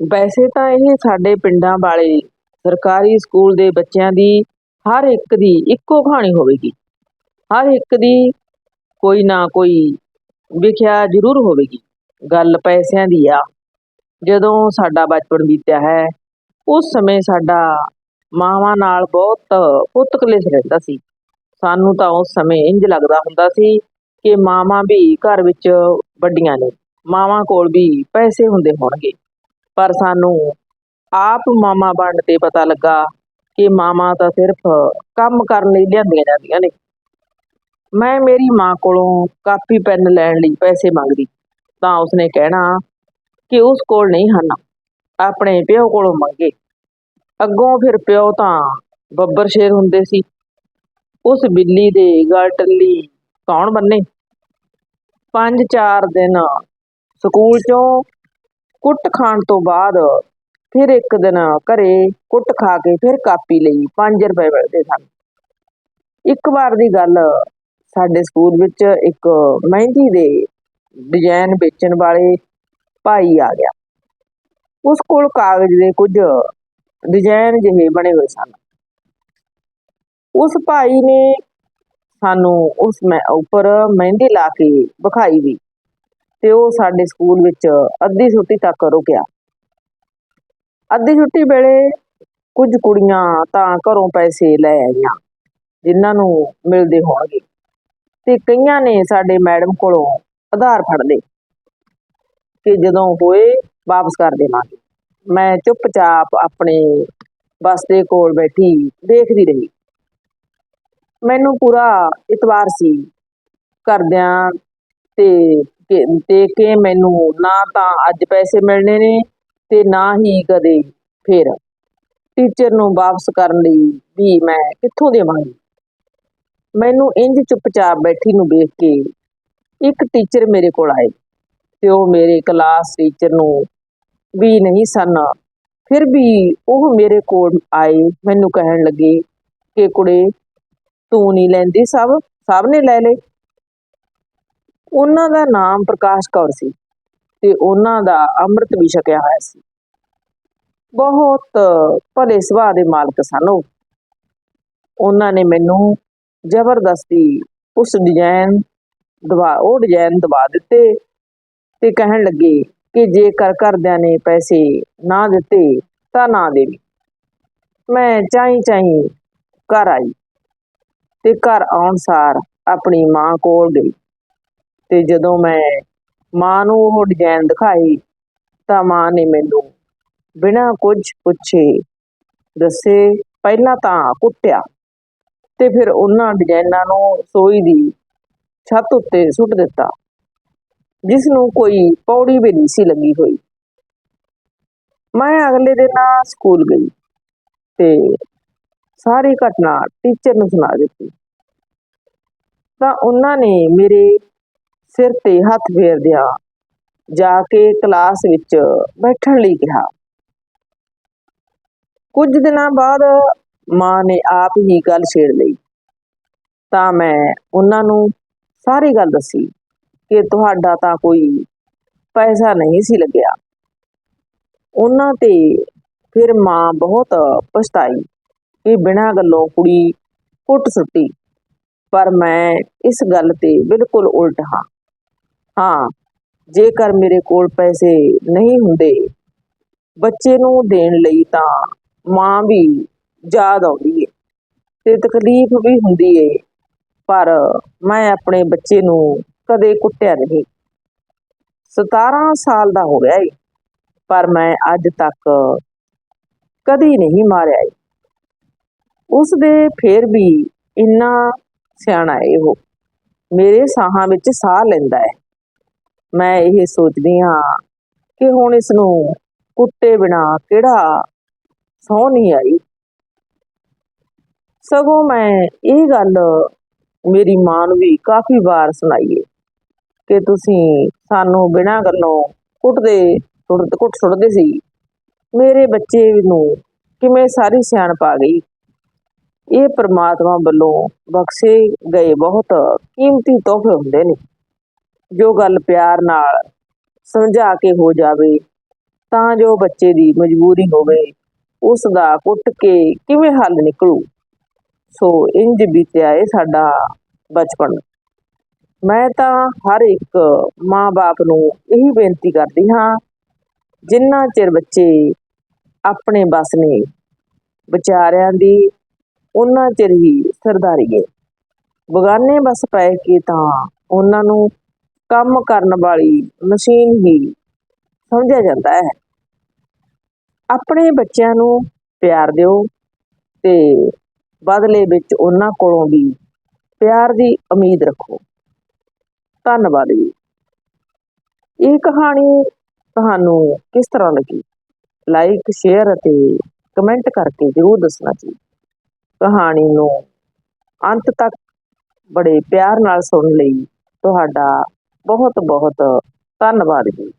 ਵੈਸੇ ਤਾਂ ਇਹ ਸਾਡੇ ਪਿੰਡਾਂ ਵਾਲੇ ਸਰਕਾਰੀ ਸਕੂਲ ਦੇ ਬੱਚਿਆਂ ਦੀ ਹਰ ਇੱਕ ਦੀ ਇੱਕੋ ਕਹਾਣੀ ਹੋਵੇਗੀ। ਹਰ ਇੱਕ ਦੀ ਕੋਈ ਨਾ ਕੋਈ ਵਿਖਿਆ ਜ਼ਰੂਰ ਹੋਵੇਗੀ। ਗੱਲ ਪੈਸਿਆਂ ਦੀ ਆ। ਜਦੋਂ ਸਾਡਾ ਬਚਪਨ ਬੀਤਿਆ ਹੈ, ਉਸ ਸਮੇਂ ਸਾਡਾ ਮਾਵਾਂ ਨਾਲ ਬਹੁਤ ਪੁੱਤ ਕਲੇਸ਼ ਰਹਿੰਦਾ ਸੀ। ਸਾਨੂੰ ਤਾਂ ਉਸ ਸਮੇਂ ਇੰਜ ਲੱਗਦਾ ਹੁੰਦਾ ਸੀ ਕਿ ਮਾਵਾਂ ਵੀ ਘਰ ਵਿੱਚ ਵੱਡੀਆਂ ਨੇ। ਮਾਵਾਂ ਕੋਲ ਵੀ ਪੈਸੇ ਹੁੰਦੇ ਹੋਣਗੇ। ਪਰ ਸਾਨੂੰ ਆਪ ਮਾਮਾ ਬਣਨ ਤੇ ਪਤਾ ਲੱਗਾ ਕਿ ਮਾਮਾ ਤਾਂ ਸਿਰਫ ਕੰਮ ਕਰਨ ਲਈ ਲਿਆਂਦੀਆਂ ਜਾਂਦੀਆਂ ਨੇ। ਮੈਂ ਮੇਰੀ ਮਾਂ ਕੋਲੋਂ ਕਾਪੀ, ਪੈਨ ਲੈਣ ਲਈ ਪੈਸੇ ਮੰਗਦੀ ਤਾਂ ਉਸਨੇ ਕਹਿਣਾ ਕਿ ਉਸ ਕੋਲ ਨਹੀਂ ਹਨ, ਆਪਣੇ ਪਿਓ ਕੋਲੋਂ ਮੰਗੇ। ਅੱਗੋਂ ਫਿਰ ਪਿਓ ਤਾਂ ਬੱਬਰ ਸ਼ੇਰ ਹੁੰਦੇ ਸੀ। ਉਸ ਬਿੱਲੀ ਦੇ ਗਲ ਟੱਲੀ ਕੌਣ ਬੰਨੇ? ਪੰਜ ਚਾਰ ਦਿਨ ਸਕੂਲ ਚੋਂ ਕੁੱਟ ਖਾਣ ਤੋਂ ਬਾਅਦ ਫਿਰ ਇੱਕ ਦਿਨ ਘਰੇ ਕੁੱਟ ਖਾ ਕੇ ਫਿਰ ਕਾਪੀ ਲਈ 5 ਰੁਪਏ ਮਿਲਦੇ ਸਨ। ਇੱਕ ਵਾਰ ਦੀ ਗੱਲ, ਸਾਡੇ ਸਕੂਲ ਵਿੱਚ ਇੱਕ ਮਹਿੰਦੀ ਦੇ ਡਿਜ਼ਾਈਨ ਵੇਚਣ ਵਾਲੇ ਭਾਈ ਆ ਗਿਆ। ਉਸ ਕੋਲ ਕਾਗਜ਼ ਦੇ ਕੁਝ ਡਿਜ਼ਾਈਨ ਜਿਹੇ ਬਣੇ ਹੋਏ ਸਨ। ਉਸ ਭਾਈ ਨੇ ਸਾਨੂੰ ਉਸ ਮੈਂ ਉੱਪਰ ਮਹਿੰਦੀ ਲਾ ਕੇ ਵਿਖਾਈ ਵੀ। ਤੇ ਉਹ ਸਾਡੇ ਸਕੂਲ ਵਿੱਚ ਅੱਧੀ ਛੁੱਟੀ ਤੱਕ ਰੁਕਿਆ। ਅੱਧੀ ਛੁੱਟੀ ਵੇਲੇ ਕੁਝ ਕੁੜੀਆਂ ਤਾਂ ਘਰੋਂ ਪੈਸੇ ਲੈ ਆਈਆਂ, ਜਿਨ੍ਹਾਂ ਨੂੰ ਮਿਲਦੇ ਹੋਣਗੇ। ਤੇ ਕਈਆਂ ਨੇ ਸਾਡੇ ਮੈਡਮ ਕੋਲੋਂ ਆਧਾਰ ਫੜ ਲਏ ਕਿ ਜਦੋਂ ਹੋਏ ਵਾਪਸ ਕਰ ਦੇਵਾਂਗੇ। ਮੈਂ ਚੁੱਪਚਾਪ ਆਪਣੇ ਬੱਸ ਦੇ ਕੋਲ ਬੈਠੀ ਦੇਖਦੀ ਰਹੀ। ਮੈਨੂੰ ਪੂਰਾ ਇਤਵਾਰ ਸੀ। ਕਰਦਿਆਂ ਤੇ ਦੇ ਕੇ ਮੈਨੂੰ ਨਾ ਤਾਂ ਅੱਜ ਪੈਸੇ ਮਿਲਣੇ ਨੇ ਤੇ ਨਾ ਹੀ ਕਦੇ ਫਿਰ ਟੀਚਰ ਨੂੰ ਵਾਪਸ ਕਰਨ ਲਈ ਵੀ ਮੈਂ ਕਿੱਥੋਂ ਦੇਵਾਂਗੀ? ਮੈਨੂੰ ਇੰਜ ਚੁੱਪਚਾਪ ਬੈਠੀ ਨੂੰ ਵੇਖ ਕੇ ਇੱਕ ਟੀਚਰ ਮੇਰੇ ਕੋਲ ਆਏ ਤੇ ਉਹ ਮੇਰੇ ਕਲਾਸ ਟੀਚਰ ਨੂੰ ਵੀ ਨਹੀਂ ਸਨ। ਫਿਰ ਵੀ ਉਹ ਮੇਰੇ ਕੋਲ ਆਏ, ਮੈਨੂੰ ਕਹਿਣ ਲੱਗੇ ਕਿ ਕੁੜੇ ਤੂੰ ਨਹੀਂ ਲੈਂਦੀ ਸਭ ਸਭ ਨੇ ਲੈ ਲਏ। ਉਹਨਾਂ ਦਾ ਨਾਮ ਪ੍ਰਕਾਸ਼ ਕੌਰ ਸੀ ਤੇ ਉਹਨਾਂ ਦਾ ਅੰਮ੍ਰਿਤ ਵੀ ਛਕਿਆ ਹੋਇਆ ਸੀ। ਬਹੁਤ ਭਲੇ ਸੁਭਾਅ ਦੇ ਮਾਲਕ ਸਨ ਉਹ। ਉਹਨਾਂ ਨੇ ਮੈਨੂੰ ਜ਼ਬਰਦਸਤੀ ਉਸ ਡਿਜ਼ਾਈਨ ਦਵਾ, ਉਹ ਡਿਜ਼ਾਈਨ ਦਵਾ ਦਿੱਤੇ ਤੇ ਕਹਿਣ ਲੱਗੇ ਕਿ ਜੇਕਰ ਘਰਦਿਆਂ ਨੇ ਪੈਸੇ ਨਾ ਦਿੱਤੇ ਤਾਂ ਨਾ ਦੇਵੀ। ਮੈਂ ਚਾਹੀ ਚਾਈ ਘਰ ਆਈ ਤੇ ਘਰ ਆਉਣ ਸਾਰ ਆਪਣੀ ਮਾਂ ਕੋਲ ਗਈ। ਤੇ ਜਦੋਂ ਮੈਂ ਮਾਂ ਨੂੰ ਉਹ ਡਿਜ਼ਾਈਨ ਦਿਖਾਈ, ਤਾਂ ਮਾਂ ਨੇ ਮੈਨੂੰ ਬਿਨਾਂ ਕੁਝ ਪੁੱਛੇ ਦੱਸੇ, ਪਹਿਲਾਂ ਤਾਂ ਕੁੱਟਿਆ। ਤੇ ਫਿਰ ਉਹਨਾਂ ਡਿਜ਼ਾਈਨਾਂ ਨੂੰ ਸੋਈ ਦੀ ਛੱਤ ਉੱਤੇ ਸੁੱਟ ਦਿੱਤਾ, ਜਿਸ ਨੂੰ ਕੋਈ ਪੌੜੀ ਵੀ ਨਹੀਂ ਸੀ ਲੱਗੀ ਹੋਈ। ਮੈਂ ਅਗਲੇ ਦਿਨ ਸਕੂਲ ਗਈ ਤੇ ਸਾਰੀ ਘਟਨਾ ਟੀਚਰ ਨੂੰ ਸੁਣਾ ਦਿੱਤੀ। ਤਾਂ ਉਹਨਾਂ ਨੇ ਮੇਰੇ ਸਿਰ ਤੇ ਹੱਥ ਫੇਰਦਿਆਂ ਜਾ ਕੇ ਕਲਾਸ ਵਿੱਚ ਬੈਠਣ ਲਈ ਕਿਹਾ। ਕੁਝ ਦਿਨਾਂ ਬਾਅਦ ਮਾਂ ਨੇ ਆਪ ਹੀ ਗੱਲ ਛੇੜ ਲਈ। ਤਾਂ ਮੈਂ ਉਹਨਾਂ ਨੂੰ ਸਾਰੀ ਗੱਲ ਦੱਸੀ ਕਿ ਤੁਹਾਡਾ ਤਾਂ ਕੋਈ ਪੈਸਾ ਨਹੀਂ ਸੀ ਲੱਗਿਆ। ਉਹਨਾਂ ਤੇ ਫਿਰ ਮਾਂ ਬਹੁਤ ਪਛਤਾਈ ਕਿ ਬਿਨਾਂ ਗੱਲੋਂ ਕੁੜੀ ਕੁੱਟ ਸੁੱਟੀ। ਪਰ ਮੈਂ ਇਸ ਗੱਲ ਤੇ ਬਿਲਕੁਲ ਉਲਟ ਹਾਂ। ਹਾਂ, ਜੇਕਰ ਮੇਰੇ ਕੋਲ ਪੈਸੇ ਨਹੀਂ ਹੁੰਦੇ, ਬੱਚੇ ਨੂੰ ਦੇਣ ਲਈ ਤਾਂ ਮਾਂ ਵੀ ਯਾਦ ਆਉਂਦੀ ਏ ਤੇ ਤਕਲੀਫ ਵੀ ਹੁੰਦੀ ਏ, ਪਰ ਮੈਂ ਆਪਣੇ ਬੱਚੇ ਨੂੰ ਕਦੇ ਕੁੱਟਿਆ ਨਹੀਂ। 17 ਸਾਲ ਦਾ ਹੋ ਗਿਆ ਏ, ਪਰ ਮੈਂ ਅੱਜ ਤੱਕ ਕਦੀ ਨਹੀਂ ਮਾਰਿਆ ਏ। ਉਸ ਦੇ ਫੇਰ ਵੀ ਇੰਨਾ ਸਿਆਣਾ ਏ ਉਹ, ਮੇਰੇ ਸਾਹਾਂ ਵਿੱਚ ਸਾਹ ਲੈਂਦਾ ਹੈ ਮੈਂ ਇਹ ਸੋਚਦੀ ਹਾਂ ਕਿ ਹੁਣ ਇਸ ਨੂੰ ਕੁੱਤੇ ਬਿਨਾ ਕਿਹੜਾ ਸਹੁੰ ਨਹੀਂ ਆਈ। ਸਗੋਂ ਮੈਂ ਇਹ ਗੱਲ ਮੇਰੀ ਮਾਂ ਨੂੰ ਵੀ ਕਾਫੀ ਵਾਰ ਸੁਣਾਈਏ ਕਿ ਤੁਸੀਂ ਸਾਨੂੰ ਬਿਨਾਂ ਗੱਲੋਂ ਕੁੱਟਦੇ ਸੁੱਟ, ਕੁੱਟ ਸੁੱਟਦੇ ਸੀ। ਮੇਰੇ ਬੱਚੇ ਨੂੰ ਕਿਵੇਂ ਸਾਰੀ ਸਿਆਣਪ ਆ ਗਈ। ਇਹ ਪ੍ਰਮਾਤਮਾ ਵੱਲੋਂ ਬਖਸ਼ੇ ਗਏ ਬਹੁਤ ਕੀਮਤੀ ਤੋਹਫੇ ਹੁੰਦੇ ਨੇ। ਜੋ ਗੱਲ ਪਿਆਰ ਨਾਲ ਸਮਝਾ ਕੇ ਹੋ ਜਾਵੇ, ਤਾਂ ਜੋ ਬੱਚੇ ਦੀ ਮਜਬੂਰੀ ਹੋਵੇ ਉਸ ਦਾ ਕੁੱਟ ਕੇ ਕਿਵੇਂ ਹੱਲ ਨਿਕਲੂ? ਸੋ ਇੰਜ ਬੀਤਿਆ ਏ ਸਾਡਾ ਬਚਪਨ। ਮੈਂ ਤਾਂ ਹਰ ਇੱਕ ਮਾਂ-ਬਾਪ ਨੂੰ ਇਹੀ ਬੇਨਤੀ ਕਰਦੀ ਹਾਂ, ਜਿੰਨਾ ਚਿਰ ਬੱਚੇ ਆਪਣੇ ਬਸ ਨੇ, ਵਿਚਾਰਿਆਂ ਦੀ ਉਹਨਾਂ ਚਿਰ ਹੀ ਸਰਦਾਰੀਏ ਬਗਾਨੇ ਬਸ ਪੈ ਕੇ ਤਾਂ ਉਹਨਾਂ ਨੂੰ ਕੰਮ ਕਰਨ ਵਾਲੀ ਮਸ਼ੀਨ ਹੀ ਸਮਝਿਆ ਜਾਂਦਾ ਹੈ। ਆਪਣੇ ਬੱਚਿਆਂ ਨੂੰ ਪਿਆਰ ਦਿਓ ਤੇ ਬਦਲੇ ਵਿੱਚ ਉਹਨਾਂ ਕੋਲੋਂ ਵੀ ਪਿਆਰ ਦੀ ਉਮੀਦ ਰੱਖੋ। ਧੰਨਵਾਦ ਜੀ। ਇਹ ਕਹਾਣੀ ਤੁਹਾਨੂੰ ਕਿਸ ਤਰ੍ਹਾਂ ਲੱਗੀ? ਲਾਈਕ ਸ਼ੇਅਰ ਅਤੇ ਕਮੈਂਟ ਕਰਕੇ ਜ਼ਰੂਰ ਦੱਸਣਾ ਜੀ। ਕਹਾਣੀ ਨੂੰ ਅੰਤ ਤੱਕ ਬੜੇ ਪਿਆਰ ਨਾਲ ਸੁਣਨ ਲਈ ਤੁਹਾਡਾ ਬਹੁਤ ਬਹੁਤ ਧੰਨਵਾਦ ਜੀ।